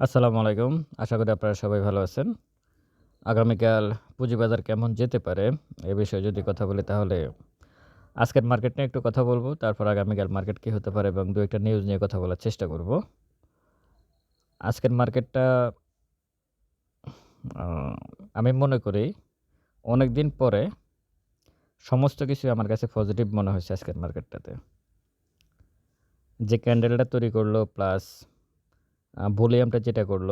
আসসালামু আলাইকুম। আশা করি আপনারা সবাই ভালো আছেন। আগামীকাল পুঁজিবাজার কেমন যেতে পারে, এ বিষয়ে যদি কথা বলি তাহলে আজকের মার্কেট নিয়ে একটু কথা বলব তারপর আগামীকাল মার্কেট কী হতে পারে এবং দু একটা নিউজ নিয়ে কথা বলার চেষ্টা করব। আজকের মার্কেটটা আমি মনে করি অনেক দিন পরে সমস্ত কিছুই আমার কাছে পজিটিভ মনে হয়েছে আজকের মার্কেটটাতে। যে ক্যান্ডেলটা তৈরি করল প্লাস ভলিউমটা যেটা করল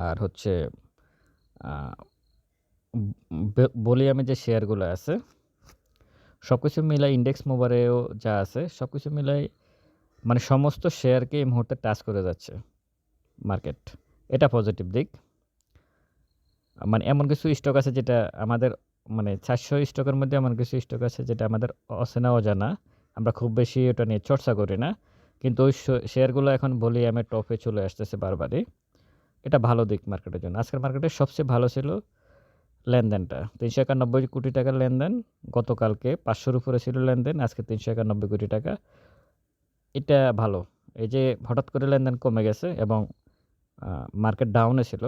আর হচ্ছে ভলিউমে যে শেয়ারগুলো আছে, সব কিছু মিলায় ইন্ডেক্স মুভারেও যা আছে সব কিছু মিলায় মানে সমস্ত শেয়ারকে এই মুহূর্তে টাচ করে যাচ্ছে মার্কেট। এটা পজিটিভ দিক। মানে এমন কিছু স্টক আছে যেটা আমাদের মানে ৪০০ স্টকের মধ্যে এমন কিছু স্টক আছে যেটা আমাদের অচেনা অজানা। আমরা খুব বেশি ওটা নিয়ে চর্চা করি না। কিন্তু ওই শেয়ারগুলো এখন ভলিউমের টপে চলে আসতেছে বারবারই। এটা ভালো দিক মার্কেটের জন্য। আজকের মার্কেটে সবচেয়ে ভালো ছিল লেনদেনটা। ৳৩৯১ কোটি টাকার লেনদেন। গতকালকে পাঁচশোর উপরে ছিল লেনদেন। আজকে ৳৩৯১ কোটি টাকা। এটা ভালো। এই যে হঠাৎ করে লেনদেন কমে গেছে এবং মার্কেট ডাউনে ছিল।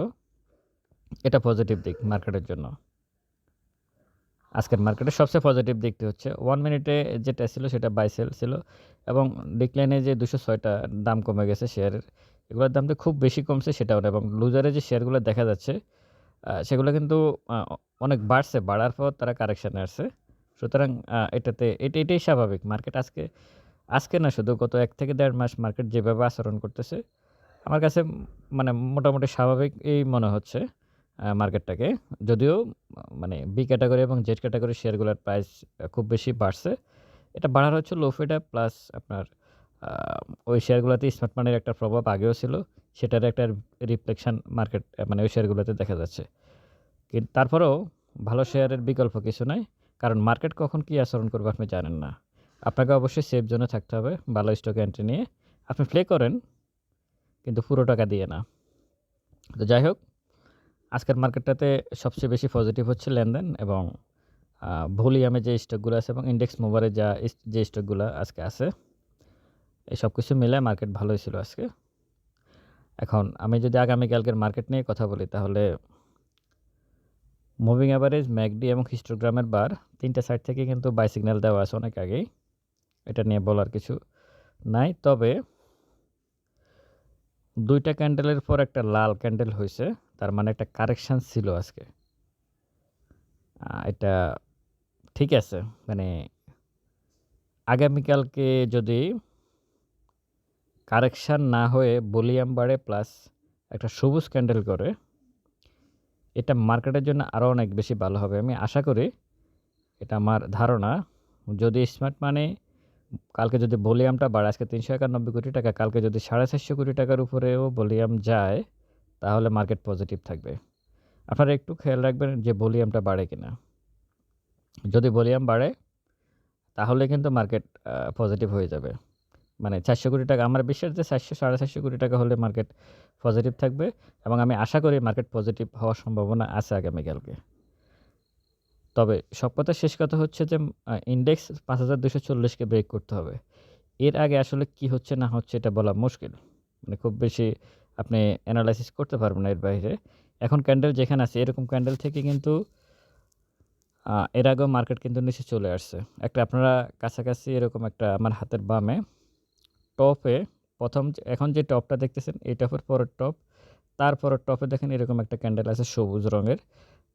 এটা পজিটিভ দিক মার্কেটের জন্য। আজকের মার্কেটে সবচেয়ে পজিটিভ দেখতে হচ্ছে ওয়ান মিনিটে যেটা ছিল সেটা বাই সেল ছিল এবং ডিক্লাইনে যে দুশো ছয়টা দাম কমে গেছে শেয়ারের, এগুলোর দাম যে খুব বেশি কমছে সেটাও এবং লুজারে যে শেয়ারগুলো দেখা যাচ্ছে সেগুলো কিন্তু অনেক বাড়ছে। বাড়ার পর তারা কারেকশানে আসছে। সুতরাং এটাতে এটা এটাই স্বাভাবিক। মার্কেট আজকে, আজকে না শুধু গত এক থেকে দেড় মাস মার্কেট যেভাবে আচরণ করতেছে, আমার কাছে মানে মোটামুটি স্বাভাবিক এই মনে হচ্ছে মার্কেটটাকে। যদিও মানে বি ক্যাটাগরি এবং জেড ক্যাটাগরি শেয়ারগুলোর প্রাইস খুব বেশি বাড়ছে। এটা বাড়ার হচ্ছে লোফেডা প্লাস আপনার ওই শেয়ারগুলোতে স্মার্ট মানির একটা প্রভাব আগেও ছিল। সেটার একটা রিফ্লেকশন মার্কেট মানে ওই শেয়ারগুলোতে দেখা যাচ্ছে। কিন তারপরেও ভালো শেয়ারের বিকল্প কিছু নাই। কারণ মার্কেট কখন কী আচরণ করবে আপনি জানেন না। আপনাকে অবশ্যই সেফ জোনে থাকতে হবে ভালো স্টকে এন্ট্রি নিয়ে। আপনি প্লে করেন কিন্তু পুরো টাকা দিয়ে না। তো যাই হোক, আজকের মার্কেটটাতে সবচেয়ে বেশি পজিটিভ হচ্ছে লেনদেন এবং ভলিউমে যে স্টকগুলো আছে এবং ইন্ডেক্স মুভারে যা যে স্টকগুলা আজকে আছে, এই সব কিছু মিলে মার্কেট ভালোই ছিল আজকে। এখন আমি যদি আগামীকালকের মার্কেট নিয়ে কথা বলি তাহলে মুভিং অ্যাভারেজ ম্যাকডি এবং হিস্টোগ্রামের বার ৩ টা সাইড থেকে কিন্তু বাই সিগন্যাল দেওয়া আছে অনেক আগেই। এটা নিয়ে বলার কিছু নাই। তবে দুইটা ক্যান্ডেলের পর একটা লাল ক্যান্ডেল হইছে। তার মানে একটা কারেকশন ছিল আজকে। এটা ঠিক আছে। মানে আগামীকালকে যদি কারেকশান না হয়ে ভলিউম বাড়ে প্লাস একটা সবুজ ক্যান্ডেল করে, এটা মার্কেটের জন্য আরও অনেক বেশি ভালো হবে। আমি আশা করি, এটা আমার ধারণা, যদি স্মার্ট মানে কালকে যদি ভলিউমটা বাড়ে আজকে ৳৩৯১ কোটি টাকা, কালকে যদি ৳৪৫০ কোটি টাকার উপরেও ভলিউম যায়, তাহলে মার্কেট পজিটিভ থাকবে। আপনারা একটু খেয়াল রাখবেন যে ভলিউমটা বাড়ে কিনা। যদি ভলিউম বাড়ে, তাহলে কিন্তু মার্কেট পজিটিভ হয়ে যাবে। মানে চারশো কোটি টাকা আমার বিশ্বাস যে ৪০০ ৳৪৫০ কোটি টাকা হলে মার্কেট পজিটিভ থাকবে এবং আমি আশা করি মার্কেট পজিটিভ হওয়ার সম্ভাবনা আছে আগামীকালকে। তবে সব কথার শেষ কথা হচ্ছে যে ইন্ডেক্স পাঁচ হাজার দুশো চল্লিশকে ব্রেক করতে হবে। এর আগে আসলে কি হচ্ছে না হচ্ছে এটা বলা মুশকিল। মানে খুব বেশি আপনি অ্যানালাইসিস করতে পারবেন না এর বাইরে। এখন ক্যান্ডেল যেখানে আছে এরকম ক্যান্ডেল থেকে কিন্তু এর আগেও মার্কেট কিন্তু নিচে চলে আসছে। একটা আপনারা কাছাকাছি এরকম একটা আমার হাতের বামে টপে প্রথম এখন যে টপটা দেখতেছেন এই টপের পরের টপ, তার পরের টপে দেখেন এরকম একটা ক্যান্ডেল আছে সবুজ রঙের।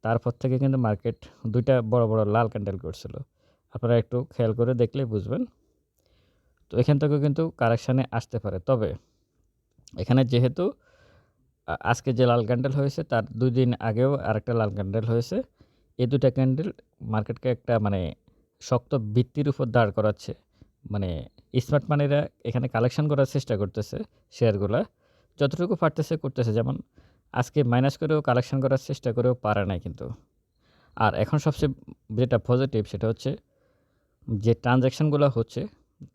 তারপর থেকে কিন্তু মার্কেট দুইটা বড়, বড় লাল ক্যান্ডেল করছিল। আপনারা একটু খেয়াল করে দেখলেই বুঝবেন। তো এখান থেকেও কিন্তু কারেকশানে আসতে পারে। তবে এখানে যেহেতু আজকে যে লাল ক্যান্ডেল হয়েছে তার ২ দিন আগেও আরেকটা লাল ক্যান্ডেল হয়েছে। এই দুটা ক্যান্ডেল মার্কেটকে একটা মানে শক্ত ভিত্তির উপর দাঁড় করাচ্ছে। মানে স্মার্ট মানিরা এখানে কালেকশন করার চেষ্টা করতেছে শেয়ারগুলা। যতটুকু পারতেছে করতেছে। যেমন আজকে মাইনাস করেও কালেকশন করার চেষ্টা করেও পারে নাই কিন্তু। আর এখন সবচেয়ে যেটা পজিটিভ সেটা হচ্ছে যে ট্রান্সেকশনগুলো হচ্ছে,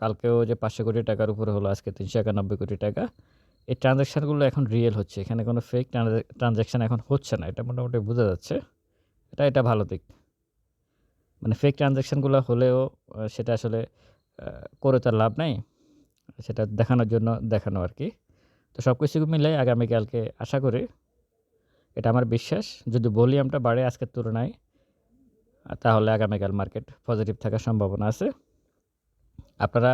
কালকেও যে ৳৫০০ কোটি টাকার উপরে হলো আজকে ৳৩৯১ কোটি টাকা। এই ট্রানজ্যাকশানগুলো এখন রিয়েল হচ্ছে। এখানে কোনো ফেক ট্রানজে ট্রান্সেকশন এখন হচ্ছে না। এটা মোটামুটি বোঝা যাচ্ছে। এটা, এটা ভালো দিক। মানে ফেক ট্রানজ্যাকশানগুলো হলেও সেটা আসলে করে তো আর লাভ নাই। সেটা দেখানোর জন্য দেখানো আর কি তো সব কিছু মিলে আগামীকালকে আশা করি এটা আমার বিশ্বাস যদি ভলিউমটা বাড়ে আজকের তুলনায় তাহলে আগামীকাল মার্কেট পজিটিভ থাকার সম্ভাবনা আছে আপনারা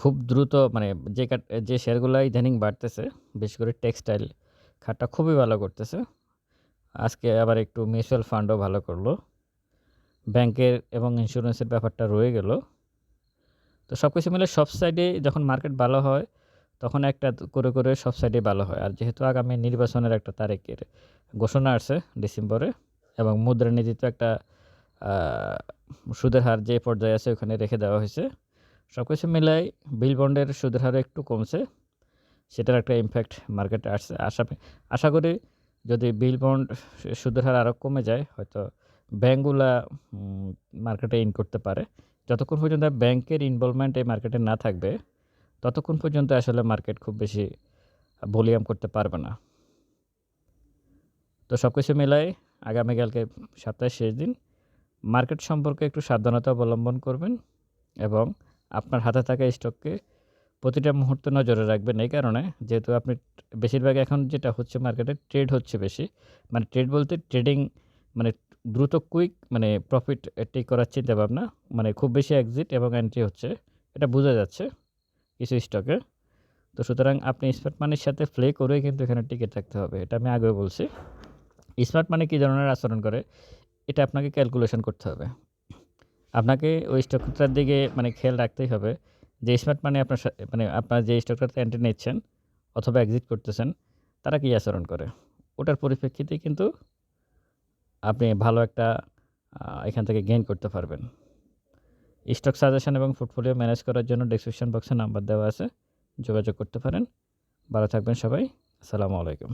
খুব দ্রুত মানে যে যে শেয়ারগুলো ইদানিং বাড়তেছে, বিশেষ করে টেক্সটাইল খাতটা খুবই ভালো করতেছে। আজকে আবার একটু মিউচুয়াল ফান্ডও ভালো করল। ব্যাংকের এবং ইন্স্যুরেন্সের ব্যাপারটা রয়ে গেল। তো সব কিছু মিলে সব সাইডে যখন মার্কেট ভালো হয়, তখন একটা করে করে সব সাইডে ভালো হয়। আর যেহেতু আগামী নির্বাচনের একটা তারিখের ঘোষণা আছে ডিসেম্বরে এবং মুদ্রানীতি তো একটা সুদের হার যে পর্যায়ে আছে ওখানে রেখে দেওয়া হয়েছে। সব কিছু মিলাই বিল বন্ডের সুদের হারও একটু কমছে, সেটার একটা ইমপ্যাক্ট মার্কেটে আসছে। আশা আশা করি যদি বিল বন্ড সুদের হার আরও কমে যায়, হয়তো ব্যাঙ্কগুলা মার্কেটে ইন করতে পারে। যতক্ষণ পর্যন্ত ব্যাংকের ইনভলভমেন্ট এই মার্কেটে না থাকবে, ততক্ষণ পর্যন্ত আসলে মার্কেট খুব বেশি ভলিউম করতে পারবে না। তো সব কিছু মিলাই আগামীকালকে সপ্তাহের শেষ দিন মার্কেট সম্পর্কে একটু সাবধানতা অবলম্বন করবেন এবং আপনার হাতে থাকা স্টককে প্রতিটা মুহূর্তে নজরে রাখবেন এই কারণে। যেহেতু আপনি বেশিরভাগ এখন যেটা হচ্ছে মার্কেটে ট্রেড হচ্ছে বেশি। মানে ট্রেড বলতে ট্রেডিং মানে দ্রুত, কুইক মানে প্রফিট টেক করার চিন্তা ভাবনা মানে খুব বেশি এক্সিট এবং এন্ট্রি হচ্ছে, এটা বোঝা যাচ্ছে কিছু স্টকে। তো সুতরাং আপনি স্মার্ট মানির সাথে প্লে করে কিন্তু এখানে টিকে থাকতে হবে, এটা আমি আগেও বলছি। স্মার্ট মানি কী ধরনের আচরণ করে, এটা আপনাকে ক্যালকুলেশন করতে হবে। আপনাকে ওই স্টকটার দিকে মানে খেয়াল রাখতেই হবে যে স্মার্ট মানে আপনার মানে আপনার যে স্টকটাতে এন্ট্রি নিচ্ছেন অথবা এক্সিট করতেছেন, তারা কী আচরণ করে? ওটার পরিপ্রেক্ষিতে কিন্তু আপনি ভালো একটা এখান থেকে গেইন করতে পারবেন। স্টক সাজেশন এবং পোর্টফোলিও ম্যানেজ করার জন্য ডিসক্রিপশন বক্সে নাম্বার দেওয়া আছে, যোগাযোগ করতে পারেন। ভালো থাকবেন সবাই, আসসালামু আলাইকুম।